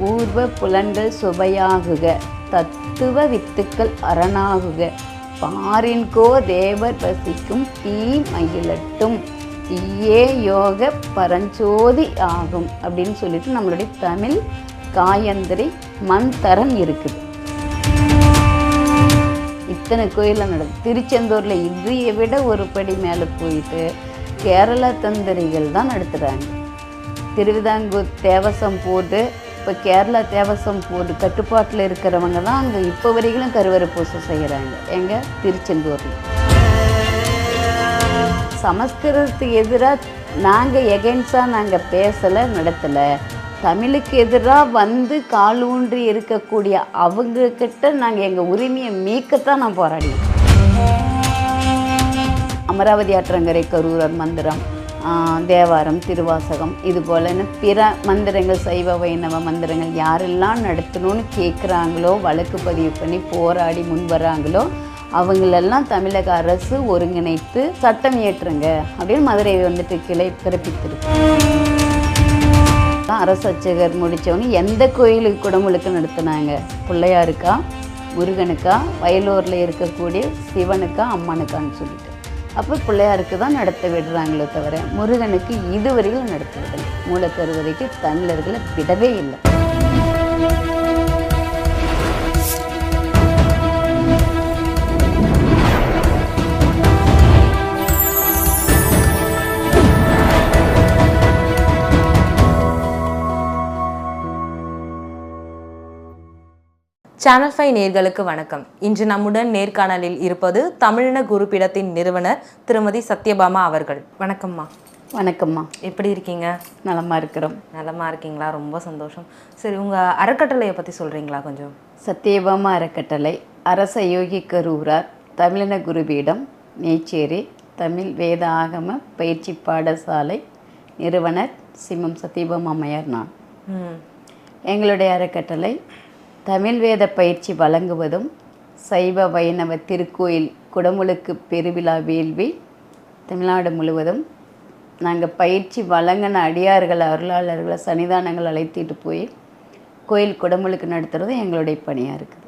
பூர்வ புலன்கள் சுவையாகுக தத்துவ வித்துக்கள் அரணாகுக. பாரின்கோ தேவர் வசிக்கும் தீ மயிலட்டும் தீயே யோக பரஞ்சோதி ஆகும் அப்படின்னு சொல்லிட்டு நம்மளுடைய தமிழ் காயந்திரி மந்தரம் இருக்குது. இத்தனை கோயிலில் நடக்கும் திருச்செந்தூரில் இதையை விட ஒரு படி மேலே போயிட்டு கேரள தந்திரிகள் தான் நடத்துகிறாங்க திருவிதாங்கூர் தேவசம் போட்டு இப்போ கேரளா தேவசம் போட்டு கட்டுப்பாட்டில் இருக்கிறவங்க தான் அங்கே இப்போ வரைக்கும் கருவறை பூசை செய்கிறாங்க எங்கள் திருச்செந்தூரில். சமஸ்கிருதத்துக்கு எதிராக நாங்கள் எகென்ஸ்டாக நாங்கள் பேசலை நடத்தலை. தமிழுக்கு எதிராக வந்து கால் ஊன்றி இருக்கக்கூடிய அவங்கக்கிட்ட நாங்கள் எங்கள் உரிமையை மீட்கத்தான் நான் போராடினோம் அமராவதி ஆற்றங்கரை கரூரர் மந்திரம். தேவாரம் திருவாசகம் இது போலன்னு பிற மந்திரங்கள் சைவ வைணவ மந்திரங்கள் யாரெல்லாம் நடத்தணும்னு கேட்குறாங்களோ வழக்கு பதிவு பண்ணி போராடி முன் வராங்களோ அவங்களெல்லாம் தமிழக அரசு ஒருங்கிணைத்து சட்டம் இயற்றுங்க அப்படின்னு மதுரை வந்துட்டு கிளை பிறப்பித்திருக்கு. அரசு அர்ச்சகர் முடித்தவங்க எந்த கோயிலுக்கு குடமுழுக்கு நடத்தினாங்க? பிள்ளையாருக்கா முருகனுக்கா வயலூரில் இருக்கக்கூடிய சிவனுக்கா அம்மனுக்கான்னு சொல்லிட்டு. அப்போ பிள்ளையாருக்கு தான் நடத்த விடுறாங்களே தவிர முருகனுக்கு இதுவரையிலும் நடத்த விடலை. மூலக்கருவறைக்கு தமிழர்களை விடவே இல்லை. சேனல் ஃபைவ் நேர்களுக்கு வணக்கம். இன்று நம்முடன் நேர்காணலில் இருப்பது தமிழின குருப்பிடத்தின் நிறுவனர் திருமதி சத்யபாமா அவர்கள். வணக்கம்மா. வணக்கம்மா. எப்படி இருக்கீங்க? நலமா இருக்கிறோம். நலமா இருக்கீங்களா? ரொம்ப சந்தோஷம். சரி உங்க அறக்கட்டளையை பத்தி சொல்றீங்களா கொஞ்சம்? சத்தியபாமா அறக்கட்டளை அரச யோகி கரூரார் தமிழின குருபீடம் நேச்சேரி தமிழ் வேத ஆகம பயிற்சி பாடசாலை நிறுவனர் சிம்மம் சத்தியபாமா அம்மையார் நான். ம். எங்களுடைய அறக்கட்டளை தமிழ் வேத பயிற்சி வழங்குவதும் சைவ வைணவ திருக்கோயில் குடமுழுக்கு பெருவிழா வேள்வி தமிழ்நாடு முழுவதும் நாங்கள் பயிற்சி வழங்கின அடியார்கள் அருளாளர்களை சன்னிதானங்கள் அழைத்திட்டு போய் கோயில் குடமுழுக்கு நடத்துகிறது எங்களுடைய பணியாக இருக்குது.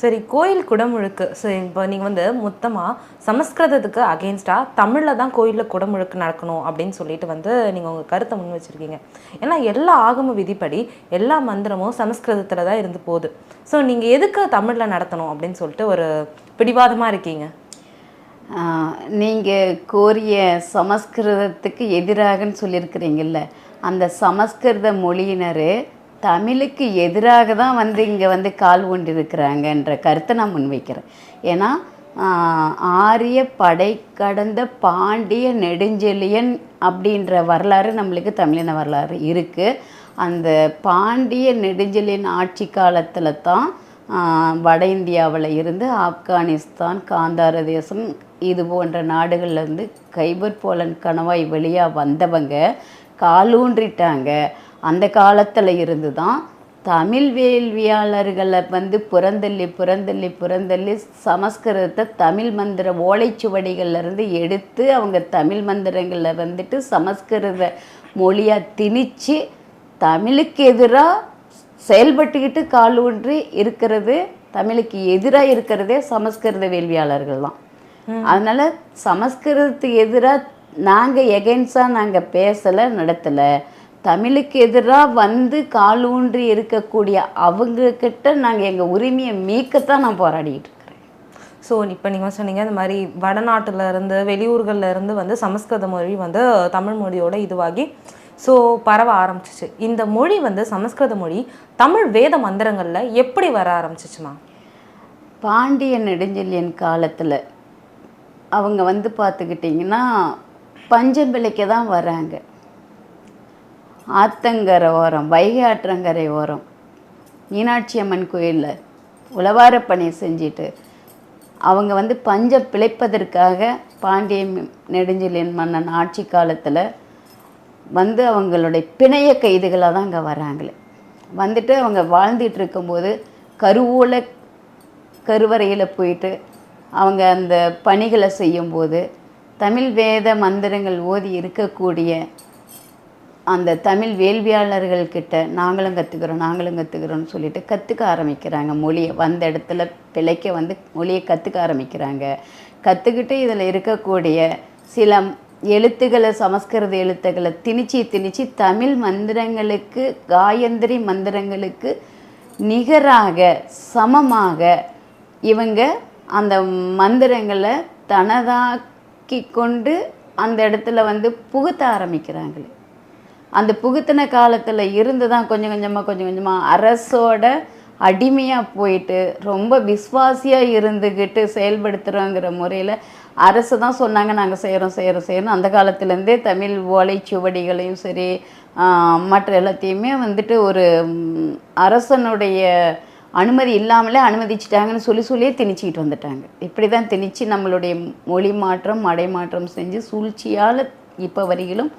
சரி கோயில் குடமுழுக்கு. சரி இப்போ நீங்கள் வந்து மொத்தமாக சமஸ்கிருதத்துக்கு அகேன்ஸ்டாக தமிழில் தான் கோயிலில் குடமுழுக்கு நடக்கணும் அப்படின்னு சொல்லிட்டு வந்து நீங்கள் உங்கள் கருத்தை முன் வச்சுருக்கீங்க. ஏன்னா எல்லா ஆகம விதிப்படி எல்லா மந்திரமும் சமஸ்கிருதத்தில் தான் இருந்து போகுது. ஸோ நீங்கள் எதுக்கு தமிழில் நடத்தணும் அப்படின்னு சொல்லிட்டு ஒரு பிடிவாதமாக இருக்கீங்க? நீங்கள் கோரிய சமஸ்கிருதத்துக்கு எதிராகன்னு சொல்லியிருக்கிறீங்கல்ல அந்த சமஸ்கிருத மொழியினர் தமிழுக்கு எதிராக தான் வந்து இங்கே வந்து கால் கொண்டிருக்கிறாங்கன்ற கருத்தை நான் முன்வைக்கிறேன். ஏன்னா ஆரிய படை கடந்த பாண்டிய நெடுஞ்செழியன் அப்படின்ற வரலாறு நம்மளுக்கு தமிழின வரலாறு இருக்குது அந்த பாண்டிய நெடுஞ்செழியன் ஆட்சி காலத்தில் தான் வட இந்தியாவில் இருந்து ஆப்கானிஸ்தான் காந்தார தேசம் இது போன்ற நாடுகள்லேருந்து கைபர் போலன் கணவாய் வழியாக வந்தவங்க காலூன்றிட்டாங்க. அந்த காலத்தில் இருந்து தான் தமிழ் வேள்வியாளர்களை வந்து புறந்தள்ளி புறந்தள்ளி புறந்தள்ளி சமஸ்கிருதத்தை தமிழ் மந்திர ஓலைச்சுவடிகள்ல இருந்து எடுத்து அவங்க தமிழ் மந்திரங்களில் வந்துட்டு சமஸ்கிருத மொழியாக திணிச்சு தமிழுக்கு எதிராக செயல்பட்டுக்கிட்டு கால் ஊன்றி இருக்கிறது தமிழுக்கு எதிராக இருக்கிறதே சமஸ்கிருத வேள்வியாளர்கள் தான். அதனால சமஸ்கிருதத்துக்கு எதிராக நாங்கள் எகென்ஸ்டாக நாங்கள் பேசலை நடத்தலை. தமிழுக்கு எதிராக வந்து கால் ஊன்றி இருக்கக்கூடிய அவங்கக்கிட்ட நாங்கள் எங்கள் உரிமையை மீட்கத்தான் நான் போராடிக்கிட்டு ஸோ இப்போ நீங்கள் சொன்னீங்க இந்த மாதிரி வடநாட்டுல இருந்து வெளியூர்கள்ல இருந்து வந்து சமஸ்கிருத மொழி வந்து தமிழ் மொழியோட இதுவாகி ஸோ பரவ ஆரம்பிச்சிச்சு. இந்த மொழி வந்து சமஸ்கிருத மொழி தமிழ் வேத மந்திரங்கள்ல எப்படி வர ஆரம்பிச்சிச்சுமா? பாண்டிய நெடுஞ்செழியன் காலத்தில் அவங்க வந்து பார்த்துக்கிட்டிங்கன்னா பஞ்சம் பிழைக்க தான் வராங்க. ஆத்தங்கரை ஓரம் வைகை ஆற்றங்கரை ஓரம். மீனாட்சி அம்மன் கோயிலில் உழவார பணி செஞ்சுட்டு அவங்க வந்து பஞ்சம் பிழைப்பதற்காக பாண்டிய மி- நெடுஞ்செழியன் மன்னன் ஆட்சி காலத்தில் வந்து அவங்களுடைய பிணைய கைதுகளாக தான் அங்கே வராங்களே. வந்துட்டு அவங்க வாழ்ந்துட்டு இருக்கும்போது கருவூல கருவறையில் போயிட்டு அவங்க அந்த பணிகளை செய்யும்போது தமிழ் வேத மந்திரங்கள் ஓதி இருக்கக்கூடிய அந்த தமிழ் வேள்வியாளர்கள்கிட்ட நாங்களும் கற்றுக்குறோம் நாங்களும் கற்றுக்கிறோம்னு சொல்லிட்டு கற்றுக்க ஆரம்பிக்கிறாங்க. மொழியை வந்த இடத்துல பிழைக்க வந்து மொழியை கற்றுக்க ஆரம்பிக்கிறாங்க. கற்றுக்கிட்டு இதில் இருக்கக்கூடிய சில எழுத்துக்களை சமஸ்கிருத எழுத்துக்களை திணிச்சு திணிச்சு தமிழ் மந்திரங்களுக்கு காயந்திரி மந்திரங்களுக்கு நிகராக சமமாக இவங்க அந்த மந்திரங்களை தனதாக்கி கொண்டு அந்த இடத்துல வந்து புகுத்த ஆரம்பிக்கிறாங்களே. அந்த புகுத்தின காலத்தில் இருந்து தான் கொஞ்சம் கொஞ்சமாக கொஞ்சம் கொஞ்சமாக அரசோட அடிமையாக போயிட்டு ரொம்ப விஸ்வாசியாக இருந்துக்கிட்டு செயல்படுத்துகிறோங்கிற முறையில் அரசு தான் சொன்னாங்க நாங்கள் செய்கிறோம் செய்கிறோம் செய்கிறோம் அந்த காலத்துலேருந்தே தமிழ் ஓலைச்சுவடிகளையும் சரி மற்ற எல்லாத்தையுமே வந்துட்டு ஒரு அரசனுடைய அனுமதி இல்லாமலே அனுமதிச்சிட்டாங்கன்னு சொல்லி சொல்லியே திணிச்சிக்கிட்டு வந்துட்டாங்க. இப்படி தான் திணிச்சு நம்மளுடைய மொழி மாற்றம் மடை மாற்றம் செஞ்சு சூழ்ச்சியால் இப்போ வரையிலும்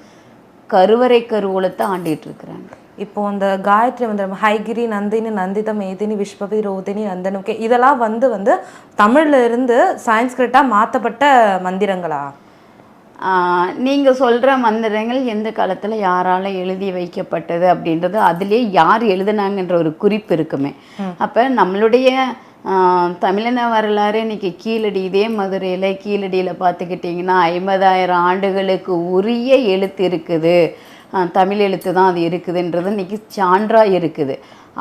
கருவறை கருவூலத்தை ஆண்டிட்டு இருக்கிறாங்க இப்போ அந்த காயத்ரி மந்திரம் ஹைகிரி நந்தினி நந்திதம் மேதினி விஸ்வபதி ரோதினி நந்தனுக்கே இதெல்லாம் வந்து வந்து தமிழ்ல இருந்து சான்ஸ்கிரிட்டா மாத்தப்பட்ட மந்திரங்களா? நீங்கள் சொல்கிற மந்திரங்கள் எந்த காலத்தில் யாரால எழுதி வைக்கப்பட்டது அப்படின்றது அதுலேயே யார் எழுதுனாங்கன்ற ஒரு குறிப்பு இருக்குமே. அப்போ நம்மளுடைய தமிழின வரலாறு இன்றைக்கி கீழடி இதே மதுரையில் கீழடியில் பார்த்துக்கிட்டிங்கன்னா ஐம்பதாயிரம் ஆண்டுகளுக்கு உரிய எழுத்து இருக்குது. தமிழ் எழுத்து தான் அது இருக்குதுன்றது இன்னைக்கு சான்றாக இருக்குது.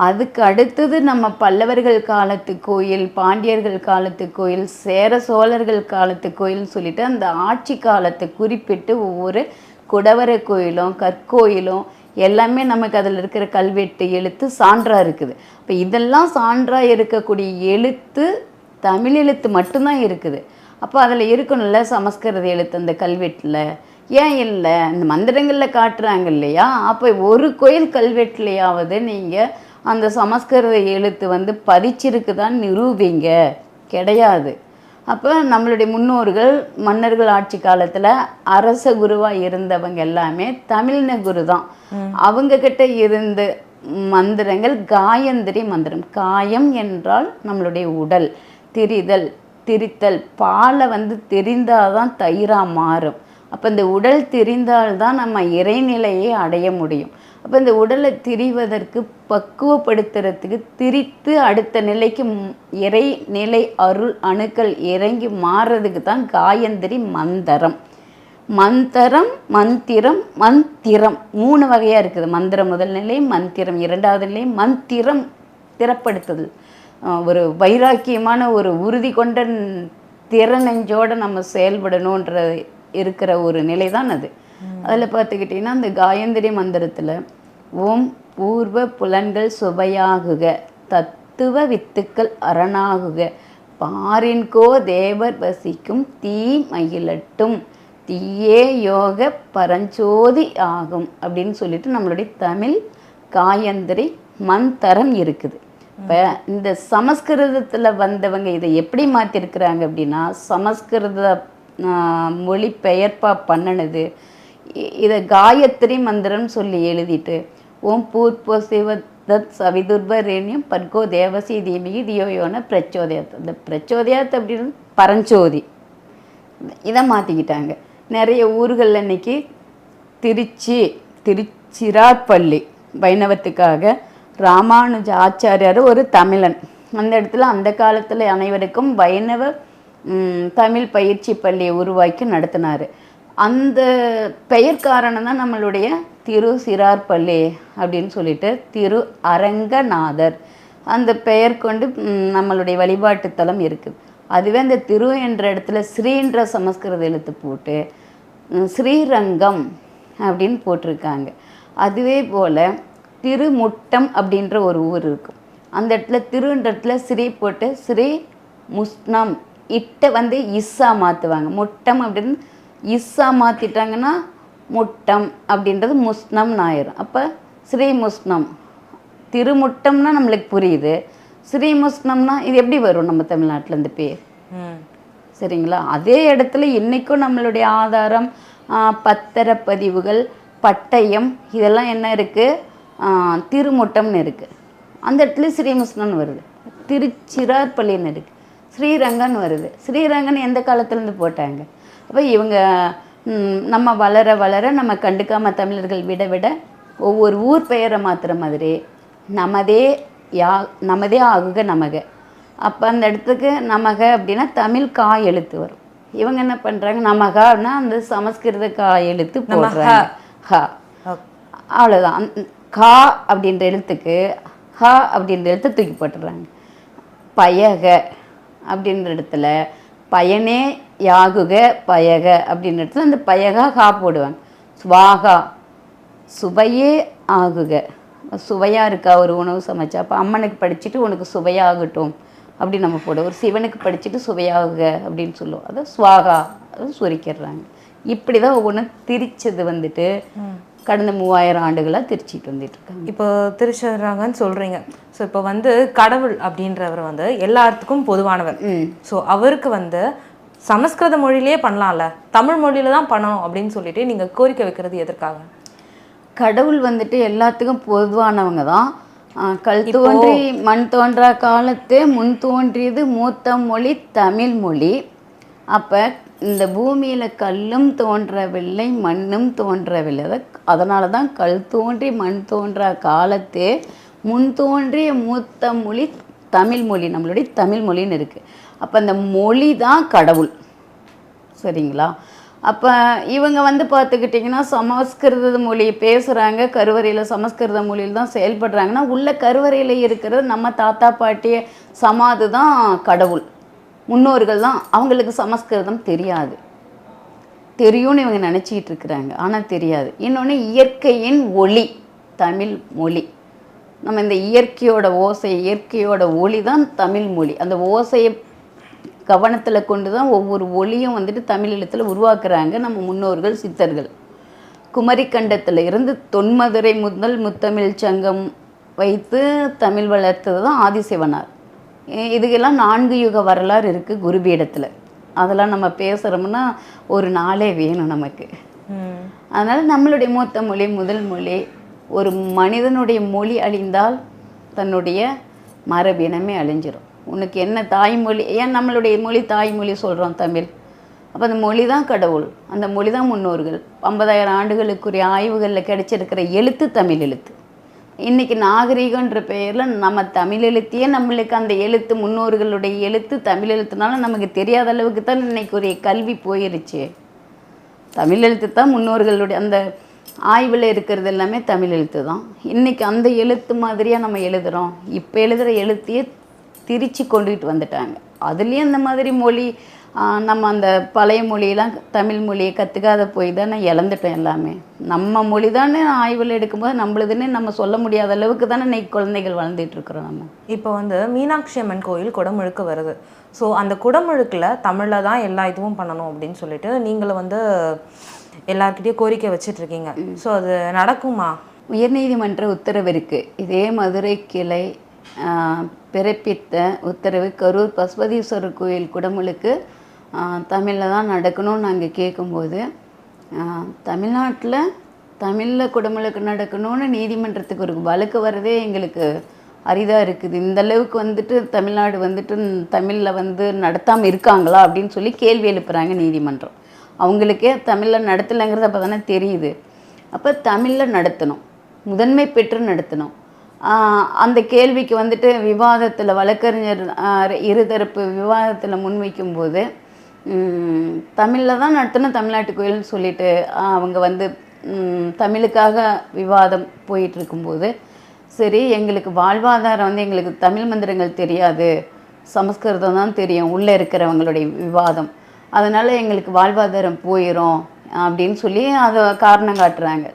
அதுக்கு அடுத்தது நம்ம பல்லவர்கள் காலத்து கோயில் பாண்டியர்கள் காலத்து கோயில் சேர சோழர்கள் காலத்து கோயில்னு சொல்லிட்டு அந்த ஆட்சி காலத்தை குறிப்பிட்டு ஒவ்வொரு குடவரை கோயிலும் கற்கோயிலும் எல்லாமே நமக்கு அதில் இருக்கிற கல்வெட்டு எழுத்து சான்றாக இருக்குது. இப்போ இதெல்லாம் சான்றாக இருக்கக்கூடிய எழுத்து தமிழ் எழுத்து மட்டும்தான் இருக்குது. அப்போ அதில் இருக்கணும்ல சமஸ்கிருத எழுத்து அந்த கல்வெட்டில்? ஏன் இல்லை? இந்த மந்திரங்களில் காட்டுறாங்க இல்லையா? அப்போ ஒரு கோயில் கல்வெட்டுலையாவது நீங்கள் அந்த சமஸ்கிருத எழுத்து வந்து பதிச்சிருக்குதான் நிரூபிங்க. கிடையாது. அப்போ நம்மளுடைய முன்னோர்கள் மன்னர்கள் ஆட்சி காலத்தில் அரச குருவாக இருந்தவங்க எல்லாமே தமிழ்ன குரு தான். அவங்க கிட்ட இருந்த மந்திரங்கள் காயந்திரி மந்திரம். காயம் என்றால் நம்மளுடைய உடல். திரிதல் திரித்தல். பாலை வந்து தெரிந்தாதான் தயிராக மாறும். அப்போ இந்த உடல் தெரிந்தால்தான் நம்ம இறைநிலையை அடைய முடியும். அப்போ இந்த உடலை திரிவதற்கு பக்குவப்படுத்துறதுக்கு திரித்து அடுத்த நிலைக்கு இறை நிலை அருள் அணுக்கள் இறங்கி மாறுறதுக்கு தான் காயந்திரி மந்திரம். மந்திரம் மந்திரம் மந்திரம். மூணு வகையாக இருக்குது. மந்திரம் முதல் நிலை மந்திரம் இரண்டாவது நிலை மந்திரம் திறப்படுத்துதல். ஒரு வைராக்கியமான ஒரு உறுதி கொண்ட திறனஞ்சோடு நம்ம செயல்படணுன்ற இருக்கிற ஒரு நிலை தான் அது. அதில் பார்த்துக்கிட்டிங்கன்னா அந்த காயந்திரி மந்திரத்தில் ஓம் பூர்வ புலன்கள் சுவையாகுக தத்துவ வித்துக்கள் அரணாகுக பாரின்கோ தேவர் வசிக்கும் தீ மயிலட்டும் தீயே யோக பரஞ்சோதி ஆகும் அப்படின்னு சொல்லிட்டு நம்மளுடைய தமிழ் காயந்திரி மந்தரம் இருக்குது. இப்போ இந்த சமஸ்கிருதத்தில் வந்தவங்க இதை எப்படி மாற்றிருக்கிறாங்க அப்படின்னா சமஸ்கிருத ஆஹ், மொழி பெயர்ப்பாக பண்ணினது இதை காயத்ரி மந்திரம் சொல்லி எழுதிட்டு ஓம் பூர்வ சிவ தத் சவிதுர்வரேணியம் பர்கோ தேவசி தீமிகி தியோயோன பிரச்சோதயாத். இந்த பிரச்சோதயாத் அப்படின்னு பரஞ்சோதி. இதை மாற்றிக்கிட்டாங்க நிறைய ஊர்களில் இன்னைக்கு திருச்சி திருச்சிராப்பள்ளி வைணவத்துக்காக ராமானுஜ ஆச்சாரியார் ஒரு தமிழன். அந்த இடத்துல அந்த காலத்தில் அனைவருக்கும் வைணவ தமிழ் பயிற்சி பள்ளியை உருவாக்கி நடத்தினார். அந்த பெயர் காரணம் தான் நம்மளுடைய திரு சிறார்பள்ளி அப்படின்னு சொல்லிட்டு திரு அரங்கநாதர். அந்த பெயர் கொண்டு நம்மளுடைய வழிபாட்டு தலம் இருக்குது அதுவே அந்த திரு என்ற இடத்துல ஸ்ரீன்ற சமஸ்கிருத எழுத்து போட்டு ஸ்ரீரங்கம் அப்படின்னு போட்டிருக்காங்க. அதுவே போல் திருமுட்டம் அப்படின்ற ஒரு ஊர் இருக்கும் அந்த இடத்துல திருன்ற இடத்துல ஸ்ரீ போட்டு ஸ்ரீ முஸ்னம் இட்ட வந்து இஸ்ஸா மாற்றுவாங்க முட்டம் அப்படின்னு இஸ்ஸா மாற்றிட்டாங்கன்னா முட்டம் அப்படின்றது முஸ்னம்னு ஆயிரும் அப்போ ஸ்ரீ முஸ்னம். திருமுட்டம்னா நம்மளுக்கு புரியுது. ஸ்ரீ முஸ்னம்னா இது எப்படி வரும் நம்ம தமிழ்நாட்டில் இந்த பேர்? சரிங்களா? அதே இடத்துல இன்றைக்கும் நம்மளுடைய ஆதாரம் பத்திரப்பதிவுகள் பட்டயம் இதெல்லாம் என்ன இருக்குது திருமுட்டம்னு இருக்குது அந்த இடத்துல ஸ்ரீமுஷ்ணன் வருது. திருச்சிராப்பள்ளின்னு இருக்குது ஸ்ரீரங்கன் வருது. ஸ்ரீரங்கன் எந்த காலத்துலேருந்து போட்டாங்க? அப்போ இவங்க நம்ம வளர வளர நம்ம கண்டுக்காம தமிழர்கள் விட விட ஒவ்வொரு ஊர் பெயரை மாத்துற மாதிரி நமதே யா நமதே ஆகுக நமக. அப்போ அந்த இடத்துக்கு நமக அப்படின்னா தமிழ் கா எழுத்து வரும். இவங்க என்ன பண்ணுறாங்க நமகான்னா அந்த சமஸ்கிருத கா எழுத்து போடுறாங்க. ஹா. அவ்வளோதான் கா அப்படின்ற எழுத்துக்கு ஹ அப்படின்ற எழுத்தை தூக்கி போட்டுடுறாங்க. பயக அப்படின்ற இடத்துல பயனே யாகுக பயக அப்படின்ற இடத்துல அந்த பயகா ஹா போடுவாங்க. ஸ்வாகா சுவையே ஆகுக. சுவையாக இருக்கா ஒரு உணவு சமைச்சா? அப்போ அம்மனுக்கு படிச்சுட்டு உனக்கு சுவையாகட்டும் அப்படி நம்ம போடுவோம். ஒரு சிவனுக்கு படிச்சுட்டு சுவையாகுக அப்படின்னு சொல்லுவோம். அதை ஸ்வாகா அது சுரிக்கிடுறாங்க இப்படி தான் ஒவ்வொன்றும் திரிச்சது வந்துட்டு கடந்த மூவாயிரம் ஆண்டுகளாக திரிச்சிட்டு வந்துட்டு இருக்காங்க. இப்போ திருச்சராங்கன்னு சொல்றீங்க. ஸோ இப்போ வந்து கடவுள் அப்படின்றவர் வந்து எல்லாத்துக்கும் பொதுவானவர். ஸோ அவருக்கு வந்து சமஸ்கிருத மொழியிலே பண்ணலாம்ல? தமிழ் மொழியில தான் பண்ணணும் அப்படின்னு சொல்லிட்டு நீங்க கோரிக்கை வைக்கிறது எதற்காக? கடவுள் வந்துட்டு எல்லாத்துக்கும் பொதுவானவங்க தான். கல் தோன்றி மண் தோன்றா காலத்தே முன் தோன்றியது மூத்த மொழி தமிழ் மொழி. அப்போ இந்த பூமியில் கல்லும் தோன்றவில்லை மண்ணும் தோன்றவில்லை. அத- அதனால தான் கல் தோன்றி மண் தோன்றா காலத்தே முன் தோன்றிய மூத்த மொழி தமிழ் மொழி. நம்மளுடைய தமிழ் மொழின்னு இருக்குது அப்போ அந்த மொழி தான் கடவுள். சரிங்களா? அப்போ இவங்க வந்து பார்த்துக்கிட்டிங்கன்னா சமஸ்கிருத மொழி பேசுகிறாங்க கருவறையில் சமஸ்கிருத மொழியில் தான் செயல்படுறாங்கன்னா உள்ள கருவறையில் இருக்கிறது நம்ம தாத்தா பாட்டி சமாது தான் கடவுள். முன்னோர்கள் தான். அவங்களுக்கு சமஸ்கிருதம் தெரியாது. தெரியும்னு இவங்க நினச்சிக்கிட்டு இருக்கிறாங்க. ஆனால் தெரியாது. இன்னொன்று இயற்கையின் ஒளி தமிழ் மொழி. நம்ம இந்த இயற்கையோட ஓசை இயற்கையோட ஒளி தான் தமிழ் மொழி. அந்த ஓசையை கவனத்தில் கொண்டு தான் ஒவ்வொரு ஒளியும் வந்துட்டு தமிழ் எழுத்தில் உருவாக்குறாங்க நம்ம முன்னோர்கள் சித்தர்கள். குமரிக்கண்டத்தில் இருந்து தொன்மதுரை முதல் முத்தமிழ் சங்கம் வைத்து தமிழ் வளர்த்தது தான் ஆதிசிவனார் இதுக்கெல்லாம் நான்கு யுக வரலாறு இருக்குது குருபீடத்தில். அதெல்லாம் நம்ம பேசுகிறோம்னா ஒரு நாளே வேணும் நமக்கு. அதனால் நம்மளுடைய மூத்த மொழி முதல் மொழி ஒரு மனிதனுடைய மொழி அழிந்தால் தன்னுடைய மரபினமே அழிஞ்சிரும். உனக்கு என்ன தாய்மொழி ஏன் நம்மளுடைய மொழி தாய்மொழி சொல்கிறோம் தமிழ்? அப்போ அந்த மொழி தான் கடவுள். அந்த மொழி தான் முன்னோர்கள். ஐம்பதாயிரம் ஆண்டுகளுக்குரிய ஆய்வுகளில் கிடைச்சிருக்கிற எழுத்து தமிழ் எழுத்து. இன்றைக்கி நாகரீகன்ற பெயரில் நம்ம தமிழ் எழுத்தையே நம்மளுக்கு அந்த எழுத்து முன்னோர்களுடைய எழுத்து தமிழ் எழுத்துனால நமக்கு தெரியாத அளவுக்கு தான் இன்னைக்குரிய கல்வி போயிருச்சு. தமிழ் எழுத்து தான் முன்னோர்களுடைய அந்த ஆய்வில் இருக்கிறது எல்லாமே தமிழ் எழுத்து தான் இன்றைக்கி அந்த எழுத்து மாதிரியாக நம்ம எழுதுகிறோம் இப்போ எழுதுகிற எழுத்தையே திரிச்சு கொண்டுகிட்டு வந்துட்டாங்க. அதுலேயும் அந்த மாதிரி மொழி நம்ம அந்த பழைய மொழியெல்லாம் தமிழ் மொழியை கற்றுக்காத போய் தானே இழந்துட்டோம் எல்லாமே. நம்ம மொழி தானே ஆய்வில் எடுக்கும்போது நம்மளுதுன்னு நம்ம சொல்ல முடியாத அளவுக்கு தானே இன்னைக்கு குழந்தைகள் வளர்ந்துட்டு இருக்கிறோம் நம்ம. இப்போ வந்து மீனாட்சி அம்மன் கோயில் குடமுழுக்கு வருது. ஸோ அந்த குடமுழுக்கில் தமிழில் தான் எல்லா இதுவும் பண்ணணும் அப்படின்னு சொல்லிட்டு நீங்களும் வந்து எல்லார்கிட்டயும் கோரிக்கை வச்சிட்டு இருக்கீங்க ஸோ அது நடக்குமா? உயர்நீதிமன்ற உத்தரவு இருக்குது இதே மதுரை கிளை பிறப்பித்த உத்தரவு கரூர் பசுபதீஸ்வரர் கோயில் குடமுழுக்கு தமிழில் தான் நடக்கணும்னு நாங்கள் கேட்கும்போது தமிழ்நாட்டில் தமிழில் குடமுழுக்கு நடக்கணும்னு நீதிமன்றத்துக்கு ஒரு வழக்கு வரதே எங்களுக்கு அரிதாக இருக்குது. இந்த அளவுக்கு வந்துட்டு தமிழ்நாடு வந்துட்டு தமிழில் வந்து நடத்தாமல் இருக்காங்களா அப்படின்னு சொல்லி கேள்வி எழுப்புகிறாங்க நீதிமன்றம். அவங்களுக்கே தமிழில் நடத்தலைங்கிறது அப்போ தானே தெரியுது. அப்போ தமிழில் நடத்தணும். முதன்மை பெற்று நடத்தணும். அந்த கேள்விக்கு வந்துட்டு விவாதத்தில் வழக்கறிஞர் இருதரப்பு விவாதத்தில் முன்வைக்கும்போது தமிழில் தான் நடத்தின தமிழ்நாட்டு கோயில்னு சொல்லிட்டு அவங்க வந்து தமிழுக்காக விவாதம் போயிட்டுருக்கும்போது சரி எங்களுக்கு வாழ்வாதாரம் வந்து எங்களுக்கு தமிழ் மந்திரங்கள் தெரியாது சமஸ்கிருதம் தான் தெரியும் உள்ளே இருக்கிறவங்களுடைய விவாதம். அதனால் எங்களுக்கு வாழ்வாதாரம் போயிடும் அப்படின்னு சொல்லி அதை காரணம் காட்டுறாங்க.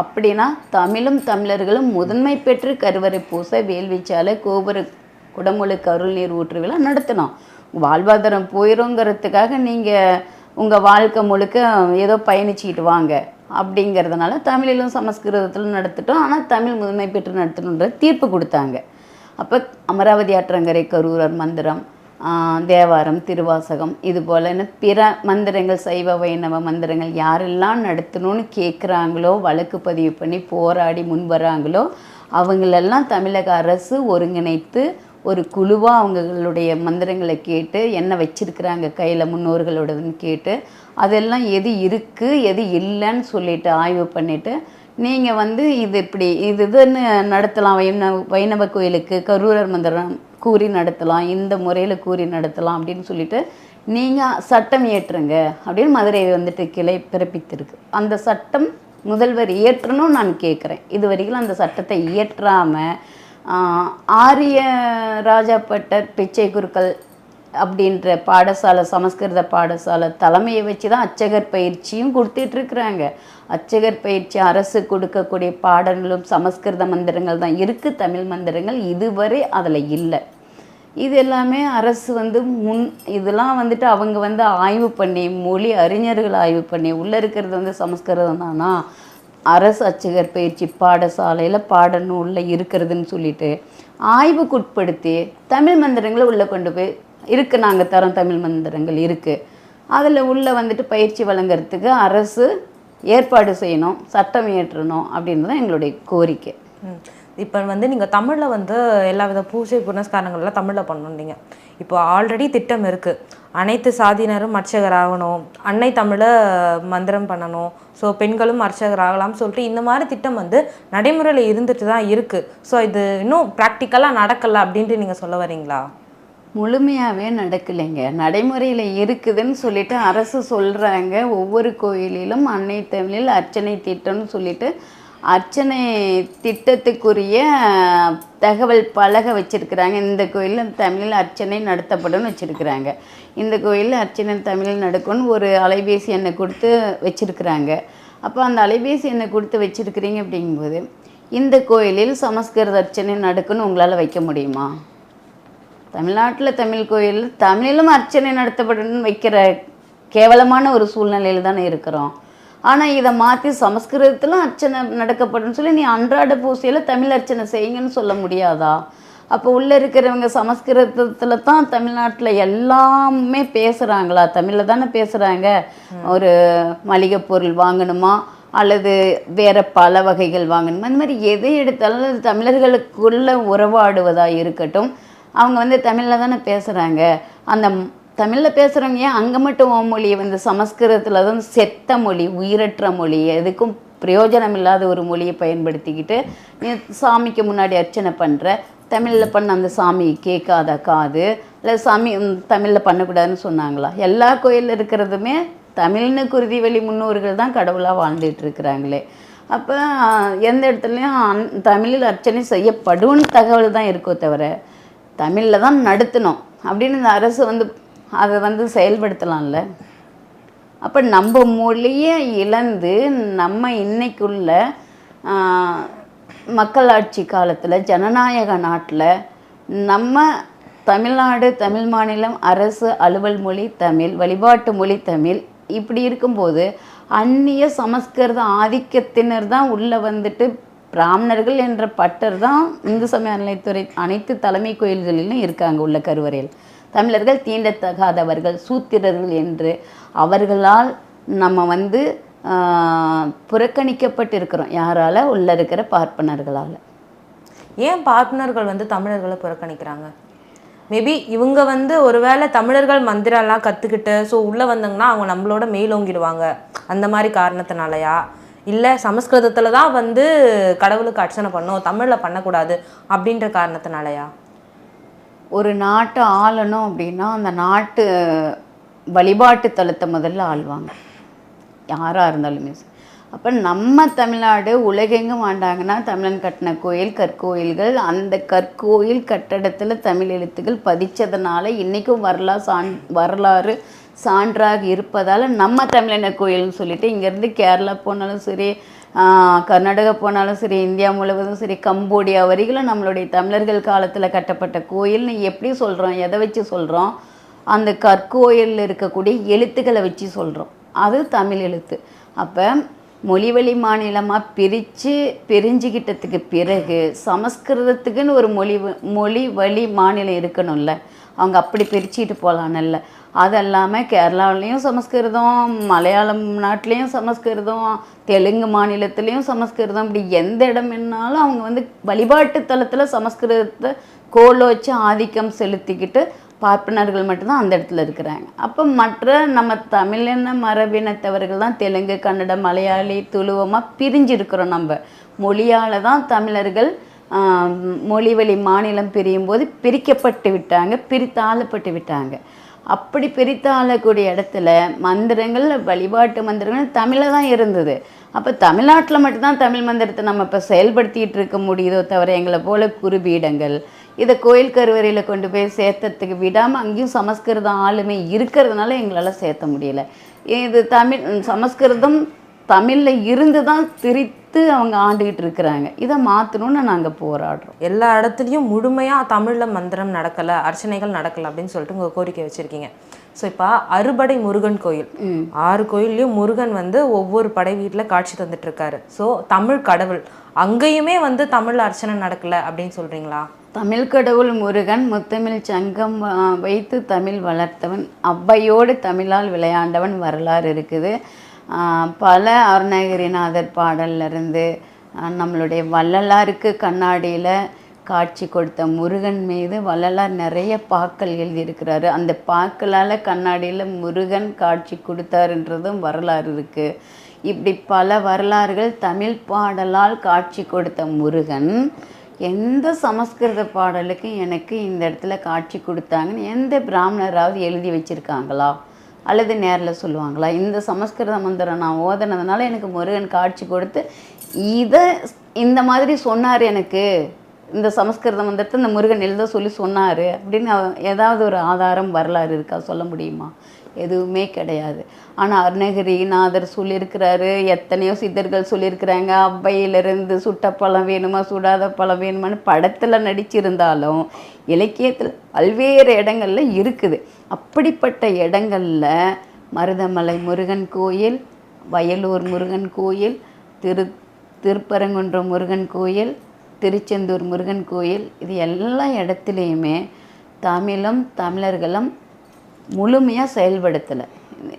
அப்படின்னா தமிழும் தமிழர்களும் முதன்மை பெற்று கருவறை பூச வேள்விச்சாலை கோபுர குடமுழுக்கு கருள் நீர் ஊற்று விழா நடத்தணும் வாழ்வாதாரம் போயிருங்கிறதுக்காக நீங்கள் உங்கள் வாழ்க்கை முழுக்க ஏதோ பயணிச்சுக்கிட்டு வாங்க அப்படிங்கிறதுனால தமிழிலும் சமஸ்கிருதத்திலும் நடத்திட்டோம். ஆனால் தமிழ் முதன்மை பெற்று நடத்தணுன்ற தீர்ப்பு கொடுத்தாங்க. அப்போ அமராவதி ஆற்றங்கரை கரூரர் மந்திரம் தேவாரம் திருவாசகம் இது போலன்னு பிற மந்திரங்கள் சைவ வைணவ மந்திரங்கள் யாரெல்லாம் நடத்தணும்னு கேட்குறாங்களோ வழக்கு பதிவு பண்ணி போராடி முன் வராங்களோ அவங்களெல்லாம் தமிழக அரசு ஒருங்கிணைத்து ஒரு குழுவாக அவங்களுடைய மந்திரங்களை கேட்டு என்ன வச்சிருக்கிறாங்க கையில் முன்னோர்களோடதுன்னு கேட்டு அதெல்லாம் எது இருக்குது எது இல்லைன்னு சொல்லிட்டு ஆய்வு பண்ணிவிட்டு நீங்கள் வந்து இது இப்படி இது இதுன்னு நடத்தலாம். வைணவ வைணவ கோயிலுக்கு கரூரர் மந்திரம் கூறி நடத்தலாம். இந்த முறையில் கூறி நடத்தலாம் அப்படின்னு சொல்லிட்டு நீங்கள் சட்டம் இயற்றுங்க அப்படின்னு மதுரை வந்துட்டு கிளை பிறப்பித்திருக்கு. அந்த சட்டம் முதல்வர் இயற்றணும் நான் கேட்குறேன் இது வரைக்கும் அந்த சட்டத்தை இயற்றாமல் ஆரிய ராஜாப்பட்டர் பிச்சை குருக்கள் அப்படின்ற பாடசாலை சமஸ்கிருத பாடசாலை தலைமையை வச்சு தான் அச்சகர் பயிற்சியும் கொடுத்துட்ருக்குறாங்க. அச்சகர் பயிற்சி அரசு கொடுக்கக்கூடிய பாடங்களும் சமஸ்கிருத மந்திரங்கள் தான். இருக்குது தமிழ் மந்திரங்கள் இதுவரை அதில் இல்லை. இது எல்லாமே அரசு வந்து முன் இதெல்லாம் வந்துட்டு அவங்க வந்து ஆய்வு பண்ணி மொழி அறிஞர்கள் ஆய்வு பண்ணி உள்ளே இருக்கிறது வந்து சமஸ்கிருதம் தானா? அரசு அச்சகர் பயிற்சி பாடசாலையில் பாடநூலில் இருக்கிறதுன்னு சொல்லிட்டு ஆய்வுக்குட்படுத்தி தமிழ் மந்திரங்களை உள்ளே கொண்டு போய் இருக்குது நாங்கள் தரோம் தமிழ் மந்திரங்கள் இருக்குது அதில் உள்ளே வந்துட்டு பயிற்சி வழங்குறதுக்கு அரசு ஏற்பாடு செய்யணும் சட்டம் இயற்றணும் அப்படின்றது தான் எங்களுடைய கோரிக்கை. இப்போ வந்து நீங்கள் தமிழில் வந்து எல்லா வித பூஜை புனஸ்காரங்கள்லாம் தமிழில் பண்ணுறீங்க இப்போ ஆல்ரெடி திட்டம் இருக்குது அனைத்து சாதியினரும் அர்ச்சகர் ஆகணும் அன்னை தமிழை மந்திரம் பண்ணணும் ஸோ பெண்களும் அர்ச்சகர் ஆகலாம்னு சொல்லிட்டு இந்த மாதிரி திட்டம் வந்து நடைமுறையில் இருந்துட்டு தான் இருக்குது ஸோ இது இன்னும் ப்ராக்டிக்கலாக நடக்கலை அப்படின்ட்டு நீங்கள் சொல்ல வரீங்களா முழுமையாகவே நடக்கலைங்க. நடைமுறையில் இருக்குதுன்னு சொல்லிட்டு அரசு சொல்கிறாங்க ஒவ்வொரு கோயிலிலும் அன்னை தமிழில் அர்ச்சனை திட்டம்னு சொல்லிட்டு அர்ச்சனை திட்டத்துக்குரிய தகவல் பழக வச்சுருக்கிறாங்க. இந்த கோயிலில் தமிழில் அர்ச்சனை நடத்தப்படும்னு வச்சுருக்கிறாங்க. இந்த கோயிலில் அர்ச்சனை தமிழில் நடக்கும்னு ஒரு அலைபேசி எண்ணை கொடுத்து வச்சுருக்கிறாங்க. அப்போ அந்த அலைபேசி எண்ணை கொடுத்து வச்சுருக்கிறீங்க அப்படிங்கும்போது இந்த கோயிலில் சமஸ்கிருத அர்ச்சனை நடக்குன்னு உங்களால் வைக்க முடியுமா? தமிழ்நாட்டில் தமிழ் கோயில் தமிழிலும் அர்ச்சனை நடத்தப்படணும்னு வைக்கிற கேவலமான ஒரு சூழ்நிலையில் தானே இருக்கிறோம். ஆனால் இதை மாற்றி சமஸ்கிருதத்திலும் அர்ச்சனை நடக்கப்படும் சொல்லி நீ அன்றாட பூசையில் தமிழ் அர்ச்சனை செய்யுங்கன்னு சொல்ல முடியாதா? அப்போ உள்ளே இருக்கிறவங்க சமஸ்கிருதத்தில் தான் தமிழ்நாட்டில் எல்லாமே பேசுகிறாங்களா தமிழில் தானே பேசுகிறாங்க ஒரு மளிகை பொருள் வாங்கணுமா? அல்லது வேற பல வகைகள் வாங்கணுமா? இந்த மாதிரி எதை எடுத்தாலும் அது தமிழர்களுக்குள்ள உறவாடுவதாக இருக்கட்டும். அவங்க வந்து தமிழில் தானே பேசுகிறாங்க அந்த தமிழில் பேசுகிறவங்க ஏன் அங்கே மட்டும் ஓ மொழியை வந்து சமஸ்கிருதத்தில் தான் செத்த மொழி உயிரற்ற மொழி எதுக்கும் பிரயோஜனம் இல்லாத ஒரு மொழியை பயன்படுத்திக்கிட்டு நீ சாமிக்கு முன்னாடி அர்ச்சனை பண்ணுற தமிழில் பண்ண அந்த சாமி கேட்காத காது இல்லை சாமி தமிழில் பண்ணக்கூடாதுன்னு சொன்னாங்களா? எல்லா கோயிலில் இருக்கிறதுமே தமிழ்னு குருதி வழி முன்னோர்கள் தான் கடவுளாக வாழ்ந்துட்டு இருக்கிறாங்களே. அப்போ எந்த இடத்துலையும் அந் தமிழில் அர்ச்சனை செய்யப்படும்னு தகவல் தான் இருக்கோ தவிர தமிழில் தான் நடத்தணும். அப்படின்னு இந்த அரசு வந்து அதை வந்து செயல்படுத்தலாம்ல. அப்போ நம்ம மொழியை இழந்து நம்ம இன்னைக்குள்ள மக்களாட்சி காலத்தில் ஜனநாயக நாட்டில் நம்ம தமிழ்நாடு தமிழ் மாநிலம் அரசு அலுவல் மொழி தமிழ் வழிபாட்டு மொழி தமிழ் இப்படி இருக்கும்போது அந்நிய சமஸ்கிருத ஆதிக்கத்தினர் தான் உள்ளே வந்துட்டு பிராமணர்கள் என்ற பட்டர் தான் இந்து சமய அறநிலைத்துறை அனைத்து தலைமை கோயில்களிலும் இருக்காங்க உள்ள கருவறையில். தமிழர்கள் தீண்டத்தகாதவர்கள் சூத்திரர்கள் என்று அவர்களால் நம்ம வந்து புறக்கணிக்கப்பட்டிருக்கிறோம். யாரால? உள்ள இருக்கிற பார்ப்பனர்களால். ஏன் பார்ப்பனர்கள் வந்து தமிழர்களை புறக்கணிக்கிறாங்க? மேபி இவங்க வந்து ஒருவேளை தமிழர்கள் மந்திரம்லாம் கற்றுக்கிட்டு ஸோ உள்ளே வந்தாங்கன்னா அவங்க நம்மளோட மேலோங்கிடுவாங்க. அந்த மாதிரி காரணத்தினாலயா? இல்லை சமஸ்கிருதத்தில் தான் வந்து கடவுளுக்கு அர்ச்சனை பண்ணும் தமிழில் பண்ணக்கூடாது அப்படின்ற காரணத்தினாலயா? ஒரு நாட்டை ஆளணும் அப்படின்னா அந்த நாட்டு வழிபாட்டு தலத்தை முதல்ல ஆள்வாங்க. யாராக இருந்தாலுமே அப்போ நம்ம தமிழ்நாடு உலகெங்கும் ஆண்டாங்கன்னா தமிழன் கட்டின கோயில் கற்கோயில்கள் அந்த கற்கோயில் கட்டடத்தில் தமிழ் எழுத்துக்கள் பதிச்சதுனால இன்றைக்கும் வரலாறு சான் வரலாறு சான்றாக இருப்பதால் நம்ம தமிழன கோயில்னு சொல்லிட்டு இங்கேருந்து கேரளா போனாலும் சரி கர்நாடகா போனாலும் சரி இந்தியா முழுவதும் சரி கம்போடியா வரைக்கும் நம்மளுடைய தமிழர்கள் காலத்தில் கட்டப்பட்ட கோயில்னு எப்படி சொல்கிறோம் எதை வச்சு சொல்கிறோம் அந்த கற்கோயிலில் இருக்கக்கூடிய எழுத்துக்களை வச்சு சொல்கிறோம் அது தமிழ் எழுத்து. அப்போ மொழிவழி மாநிலமாக பிரித்து பிரிஞ்சுக்கிட்டதுக்கு பிறகு சமஸ்கிருதத்துக்குன்னு ஒரு மொழி மொழி வழி மாநிலம் இருக்கணும்ல அவங்க அப்படி பிரிச்சுட்டு போகலான்ல அது இல்லாமல் கேரளாவிலையும் சமஸ்கிருதம் மலையாளம் நாட்டிலையும் சமஸ்கிருதம் தெலுங்கு மாநிலத்திலையும் சமஸ்கிருதம். இப்படி எந்த இடம் என்னாலும் அவங்க வந்து வழிபாட்டு தலத்தில் சமஸ்கிருதத்தை கோல் வச்சு ஆதிக்கம் செலுத்திக்கிட்டு பார்ப்பனர்கள் மட்டும்தான் அந்த இடத்துல இருக்கிறாங்க. அப்போ மற்ற நம்ம தமிழின மரபினத்தவர்கள் தான் தெலுங்கு கன்னடம் மலையாளி துளுவமாக பிரிஞ்சிருக்கிறோம் நம்ம. மொழியால் தான் தமிழர்கள் மொழிவழி மொழி வழி மாநிலம் பிரியும் போது பிரிக்கப்பட்டு விட்டாங்க பிரித்தாளப்பட்டு விட்டாங்க. அப்படி பிரித்தாளக்கூடிய இடத்துல மந்திரங்கள் வழிபாட்டு மந்திரங்கள் தமிழில் தான் இருந்தது. அப்போ தமிழ்நாட்டில் மட்டும்தான் தமிழ் மந்திரத்தை நம்ம இப்போ செயல்படுத்திகிட்டு இருக்க முடியுதோ தவிர எங்களை போல குருபீடங்கள் இதை கோயில் கருவறையில் கொண்டு போய் சேர்த்ததுக்கு விடாமல் அங்கேயும் சமஸ்கிருதம் ஆளுமை இருக்கிறதுனால எங்களால் சேர்த்த முடியல. இது தமிழ் சமஸ்கிருதம் தமிழில் இருந்து தான் திரித்து அவங்க ஆண்டுகிட்டு இருக்கிறாங்க. இதை மாற்றணும்னு நாங்கள் போராடுறோம். எல்லா இடத்துலையும் முழுமையாக தமிழில் மந்திரம் நடக்கலை அர்ச்சனைகள் நடக்கலை அப்படின்னு சொல்லிட்டு உங்கள் கோரிக்கை வச்சுருக்கீங்க. ஸோ இப்போ அறுபடை முருகன் கோயில். ஆறு கோயில்லையும் முருகன் வந்து ஒவ்வொரு படை வீட்டில் காட்சி தந்துட்டு இருக்காரு ஸோ தமிழ் கடவுள். அங்கேயுமே வந்து தமிழ் அர்ச்சனை நடக்கலை அப்படின்னு சொல்கிறீங்களா தமிழ் கடவுள் முருகன் முத்தமிழ் சங்கம் வைத்து தமிழ் வளர்த்தவன் அவ்வையோடு தமிழால் விளையாண்டவன் வரலாறு இருக்குது. பல அருணகிரிநாதர் பாடல்ல இருந்து நம்மளுடைய வள்ளலாருக்கு கண்ணாடியில் காட்சி கொடுத்த முருகன் மீது வள்ளலார் நிறைய பாக்கள் எழுதியிருக்கிறாரு. அந்த பாக்களால் கண்ணாடியில் முருகன் காட்சி கொடுத்தாருன்றதும் வரலாறு இருக்குது இப்படி பல வரலாறுகள் தமிழ் பாடலால் காட்சி கொடுத்த முருகன் எந்த சமஸ்கிருத பாடலுக்கும் எனக்கு இந்த இடத்துல காட்சி கொடுத்தாங்கன்னு எந்த பிராமணராவது எழுதி வச்சுருக்காங்களா? அல்லது நேரில் சொல்லுவாங்களா? இந்த சமஸ்கிருத மந்திரம் நான் ஓதுனதுனால எனக்கு முருகன் காட்சி கொடுத்து இதை இந்த மாதிரி சொன்னார் எனக்கு. இந்த சமஸ்கிருத மந்திரத்தை இந்த முருகன் எழுத சொல்லி சொன்னார் அப்படின்னு ஏதாவது ஒரு ஆதாரம் வரலாறு இருக்கா? சொல்ல முடியுமா? எதுவுமே கிடையாது. ஆனால் அருணகிரிநாதர் சொல்லியிருக்கிறாரு. எத்தனையோ சித்தர்கள் சொல்லியிருக்கிறாங்க. அவ்வையிலிருந்து சுட்ட பழம் வேணுமா சுடாத பழம் வேணுமான்னு படத்தில் நடிச்சிருந்தாலும் இலக்கியத்தில் பல்வேறு இடங்கள்ல இருக்குது. அப்படிப்பட்ட இடங்களில் மருதமலை முருகன் கோயில் வயலூர் முருகன் கோயில் திரு திருப்பரங்குன்றம் முருகன் கோயில் திருச்செந்தூர் முருகன் கோயில் இது எல்லா இடத்துலையுமே தமிழும் தமிழர்களும் முழுமையாக செயல்படுத்தலை.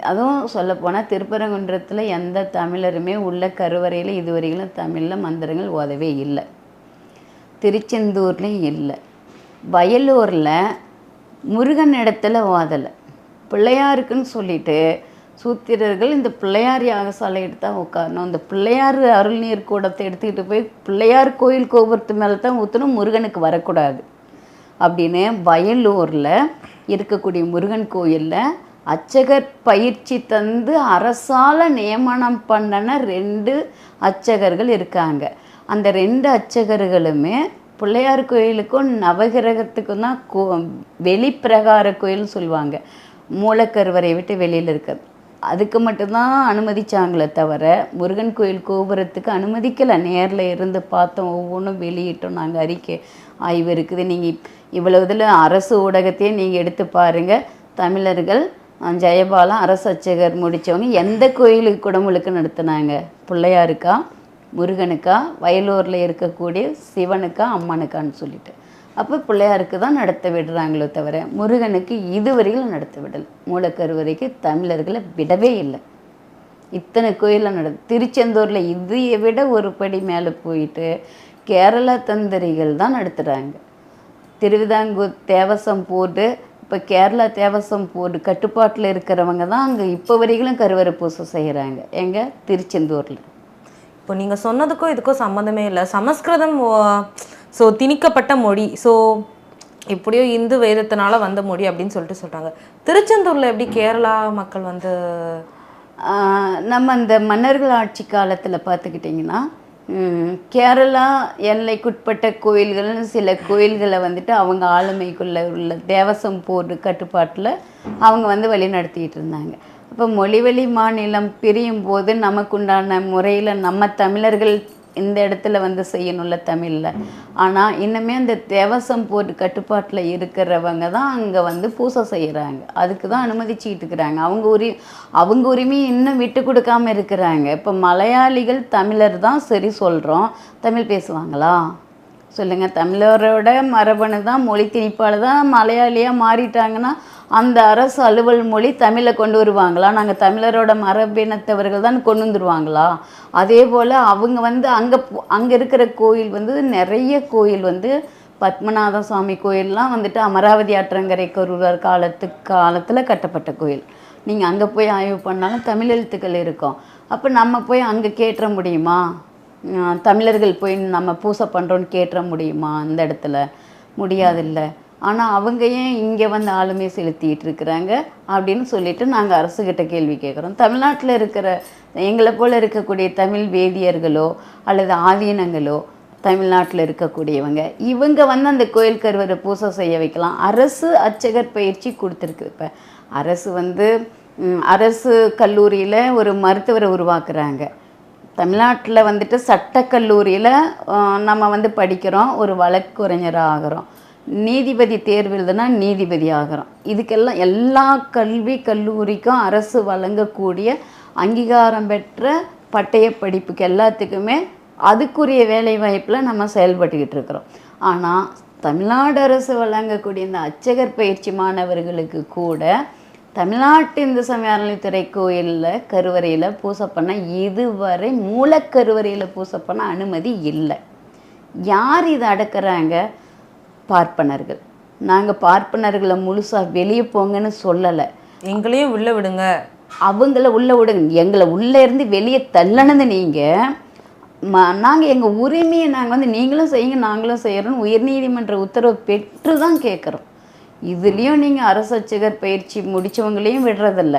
அதுவும் சொல்லப்போனால் திருப்பரங்குன்றத்தில் எந்த தமிழருமே உள்ள கருவறையில் இதுவரையிலும் தமிழில் மந்திரங்கள் ஓதவே இல்லை. திருச்செந்தூர்லேயும் இல்லை. வயலூரில் முருகன் இடத்துல வாதலை. பிள்ளையாருக்குன்னு சொல்லிட்டு சூத்திரர்கள் இந்த பிள்ளையார் யாகசாலையிட்டு தான் உட்காரணும். இந்த பிள்ளையார் அருள்நீர் கூடத்தை எடுத்துக்கிட்டு போய் பிள்ளையார் கோயில் கோபுரத்து மேலே தான் ஊற்றணும் முருகனுக்கு வரக்கூடாது. அப்படின்னு வயலூரில் இருக்கக்கூடிய முருகன் கோயிலில் அச்சகர் பயிற்சி தந்து அரசால நியமனம் பண்ணன ரெண்டு அச்சகர்கள் இருக்காங்க. அந்த ரெண்டு அச்சகர்களுமே பிள்ளையார் கோயிலுக்கும் நவகிரகத்துக்கும் தான் கோ வெளிப்பிரகார கோயில்னு சொல்லுவாங்க. மூலக்கருவறை விட்டு வெளியில் இருக்கிறது அதுக்கு மட்டும்தான் அனுமதிச்சாங்களே தவிர முருகன் கோயில் கோபுரத்துக்கு அனுமதிக்கலை. நேரில் இருந்து பார்த்தோம் ஒவ்வொன்றும் வெளியிட்டோம். நாங்கள் அறிக்கை ஆய்வு இருக்குது. நீங்கள் இவ்வளவு இதில் அரசு ஊடகத்தையே நீங்கள் எடுத்து பாருங்கள் தமிழர்கள் ஜெயபாலம் அரசு அச்சகர் முடித்தவங்க எந்த கோயிலுக்கு குடமுழுக்கு நடத்துனாங்க? பிள்ளையாருக்கா? முருகனுக்கா வயலூரில் இருக்கக்கூடிய சிவனுக்கா அம்மனுக்கான்னு சொல்லிட்டு. அப்போ பிள்ளையாருக்கு தான் நடத்த விடுறாங்களோ தவிர முருகனுக்கு இதுவரையிலும் நடத்த விடலை. மூலக்கருவறைக்கு தமிழர்களை விடவே இல்லை. இத்தனை கோயிலில் நட திருச்செந்தூரில் இதையை விட ஒரு படி மேலே போயிட்டு கேரளா தந்திரிகள் தான் நடத்துகிறாங்க திருவிதாங்கூர் தேவசம் போர்டு இப்போ கேரளா தேவசம் போர்டு கட்டுப்பாட்டில் இருக்கிறவங்க தான் அங்கே இப்போ வரைக்கும் கருவறை பூசை செய்கிறாங்க எங்கள் திருச்செந்தூரில். இப்போ நீங்கள் சொன்னதுக்கும் இதுக்கும் சம்மந்தமே இல்லை. சமஸ்கிருதம் ஸோ திணிக்கப்பட்ட மொழி. ஸோ எப்படியோ இந்து வேதத்தினால வந்த மொழி அப்படின்னு சொல்லிட்டு சொல்கிறாங்க திருச்செந்தூரில் எப்படி கேரளா மக்கள் வந்து நம்ம இந்த மன்னர்கள் ஆட்சி காலத்தில் பார்த்துக்கிட்டிங்கன்னா கேரளா எல்லைக்குட்பட்ட கோயில்கள்னு சில கோயில்களை வந்துட்டு அவங்க ஆளுமைக்குள்ள உள்ள தேவசம் போர்டு கட்டுப்பாட்டில் அவங்க வந்து வழி நடத்திக்கிட்டு இருந்தாங்க. அப்போ மொழிவழி மாநிலம் பிரியும் போது நமக்குண்டான முறையில் நம்ம தமிழர்கள் இந்த இடத்துல வந்து செய்யணும்ல தமிழில். ஆனால் இன்னுமே அந்த தேவசம் போட்டு கட்டுப்பாட்டில் இருக்கிறவங்க தான் அங்கே வந்து பூசை செய்கிறாங்க அதுக்கு தான் அனுமதிச்சுக்கிட்டு இருக்கிறாங்க. அவங்க உரி அவங்க உரிமையை இன்னும் விட்டு கொடுக்காம இருக்கிறாங்க. இப்போ மலையாளிகள் தமிழர் தான் சரி சொல்கிறோம் தமிழ் பேசுவாங்களா? சொல்லுங்கள் தமிழரோட மரபணு தான் மொழி திணிப்பால் தான் மலையாளியாக மாறிட்டாங்கன்னா அந்த அரசு அலுவல் மொழி தமிழை கொண்டு வருவாங்களா? நாங்கள் தமிழரோட மரபினத்தவர்கள் தான் கொண்டு வந்துருவாங்களா? அதே போல் அவங்க வந்து அங்கே அங்கே இருக்கிற கோயில் வந்து நிறைய கோயில் வந்து பத்மநாத சுவாமி கோயில்லாம் வந்துட்டு அமராவதி ஆற்றங்கரை கருவர் காலத்து காலத்தில் கட்டப்பட்ட கோயில். நீங்கள் அங்கே போய் ஆய்வு பண்ணாலும் தமிழ் எழுத்துக்கள் இருக்கும். அப்போ நம்ம போய் அங்கே கேட்டுற முடியுமா? தமிழர்கள் போய் நம்ம பூசை பண்ணுறோன்னு கேட்டுற முடியுமா? அந்த இடத்துல. முடியாதில்ல. ஆனால் அவங்க ஏன் இங்கே வந்து ஆளுமை செலுத்திட்டு இருக்கிறாங்க அப்படின்னு சொல்லிட்டு நாங்கள் அரசுக்கிட்ட கேள்வி கேட்குறோம் தமிழ்நாட்டில் இருக்கிற எங்களை போல் இருக்கக்கூடிய தமிழ் வேதியர்களோ அல்லது ஆதீனங்களோ தமிழ்நாட்டில் இருக்கக்கூடியவங்க இவங்க வந்து அந்த கோயில் கருவறை பூசை செய்ய வைக்கலாம். அரசு அர்ச்சகர் பயிற்சி கொடுத்துருக்கு இப்போ. அரசு வந்து அரசு கல்லூரியில் ஒரு மருத்துவரை உருவாக்குறாங்க. தமிழ்நாட்டில் வந்துட்டு சட்டக்கல்லூரியில் நம்ம வந்து படிக்கிறோம். ஒரு வழக்குரைஞராக ஆகிறோம் நீதிபதி தேர்வு எழுதுனா நீதிபதி ஆகிறோம் இதுக்கெல்லாம் எல்லா கல்வி கல்லூரிக்கும் அரசு வழங்கக்கூடிய அங்கீகாரம் பெற்ற பட்டய படிப்புக்கு எல்லாத்துக்குமே அதுக்குரிய வேலை வாய்ப்பில் நம்ம செயல்பட்டுக்கிட்டு இருக்கிறோம். ஆனால் தமிழ்நாடு அரசு வழங்கக்கூடிய இந்த அச்சகர் பயிற்சி மாணவர்களுக்கு கூட தமிழ்நாட்டு இந்து சமய அறநிலைத்துறை கோயிலில் கருவறையில் பூசை பண்ண இதுவரை மூலக்கருவறையில் பூசை பண்ண அனுமதி இல்லை. யார் இதை அடக்கிறாங்க? பார்ப்பனர்கள். நாங்கள் பார்ப்பனர்களை முழுசாக வெளியே போங்கன்னு சொல்லலை. எங்களையும் உள்ள விடுங்க. அவங்கள உள்ள விடுங்க. எங்களை உள்ளே இருந்து வெளியே தள்ளனது நீங்கள் நாங்கள் எங்கள் உரிமையை நாங்கள் வந்து நீங்களும் செய்யுங்க நாங்களும் செய்கிறோம் உயர்நீதிமன்ற உத்தரவு பெற்று தான் கேட்குறோம். இதுலேயும் நீங்கள் அரசு அர்ச்சகர் பயிற்சி முடித்தவங்களையும் விடுறதில்ல.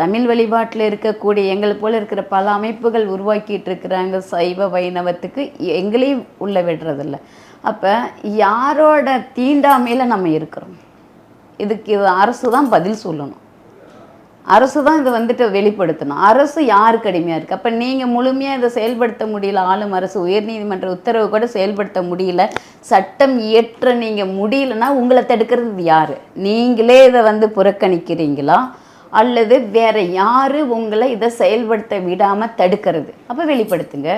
தமிழ் வழிபாட்டில் இருக்கக்கூடிய எங்களை போல இருக்கிற பல அமைப்புகள் உருவாக்கிட்டு இருக்கிறாங்க. சைவ வைணவத்துக்கு எங்களையும் உள்ள விடுறதில்ல. அப்போ யாரோட தீண்டாமையில் நம்ம இருக்கிறோம்? இதுக்கு இது அரசு தான் பதில் சொல்லணும். அரசு தான் இதை வந்துட்டு வெளிப்படுத்தணும். அரசு யாருக்கு அடிமையாக இருக்குது அப்போ நீங்கள் முழுமையாக இதை செயல்படுத்த முடியல ஆளும் அரசு உயர்நீதிமன்ற உத்தரவு கூட செயல்படுத்த முடியல சட்டம் இயற்ற நீங்கள் முடியலன்னா உங்களை தடுக்கிறது யார்? நீங்களே இதை வந்து புறக்கணிக்கிறீங்களா? அல்லது வேற யார் உங்களை இதை செயல்படுத்த விடாமல் தடுக்கிறது? அப்போ வெளிப்படுத்துங்க.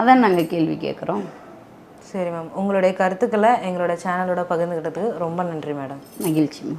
அதான் நாங்கள் கேள்வி கேட்குறோம் சரி மேம். உங்களுடைய கருத்துக்களை எங்களோட சேனலோட பகிர்ந்துக்கிட்டதுக்கு ரொம்ப நன்றி மேடம். மகிழ்ச்சிமா